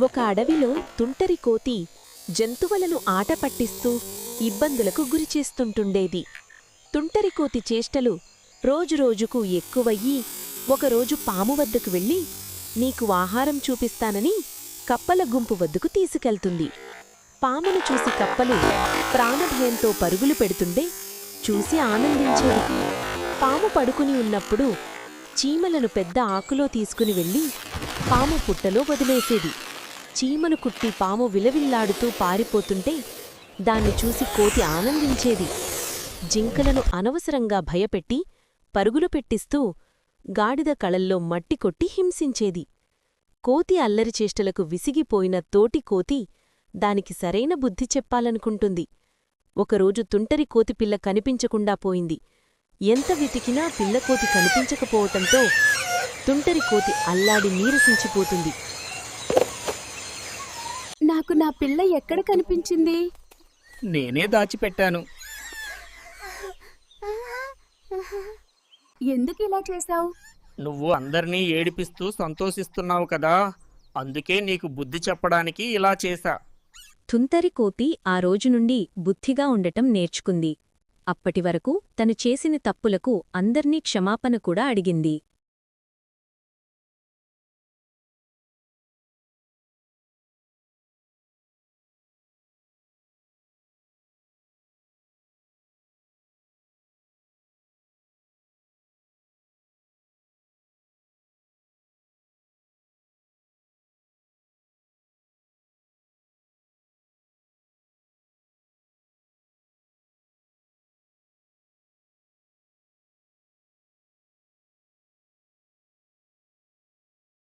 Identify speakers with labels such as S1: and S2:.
S1: ఒక అడవిలో తుంటరి కోతి జంతువులను ఆట పట్టిస్తూ ఇబ్బందులకు గురిచేస్తుంటుండేది తుంటరి కోతి చేష్టలు రోజురోజుకు ఎక్కువయ్యి ఒకరోజు పాము వద్దకు వెళ్ళి నీకు ఆహారం చూపిస్తానని కప్పల గుంపు వద్దకు తీసుకెళ్తుంది. పామును చూసి కప్పలు ప్రాణభయంతో పరుగులు పెడుతుండే చూసి ఆనందించేది. పాము పడుకుని ఉన్నప్పుడు చీమలను పెద్ద ఆకులో తీసుకుని వెళ్ళి పాము పుట్టలో వదిలేసేది. చీమను కుట్టి పాము విలవిల్లాడుతూ పారిపోతుంటే దాన్ని చూసి కోతి ఆనందించేది. జింకలను అనవసరంగా భయపెట్టి పరుగులు పెట్టిస్తూ గాడిద కళల్లో మట్టి కొట్టి హింసించేది. కోతి అల్లరి చేష్టలకు విసిగిపోయిన తోటి కోతి దానికి సరైన బుద్ధి చెప్పాలనుకుంటుంది. ఒకరోజు తుంటరి కోతిపిల్ల కనిపించకుండా పోయింది. ఎంత వెతికినా పిల్లకోతి కనిపించకపోవటంతో తుంటరి కోతి అల్లాడి నీరసించిపోతుంది.
S2: నా పిల్ల ఎక్కడ కనిపించింది?
S3: నేనే దాచిపెట్టాను.
S2: ఎందుకు ఇలా చేశావు?
S3: నువ్వు అందర్నీ ఏడిపిస్తూ సంతోషిస్తున్నావు కదా అందుకే నీకు బుద్ధి చెప్పడానికి ఇలా చేశా.
S1: తుంతరి కోతి ఆ రోజు నుండి బుద్ధిగా ఉండటం నేర్చుకుంది. అప్పటివరకు తను చేసిన తప్పులకు అందర్నీ క్షమాపణ కూడా అడిగింది.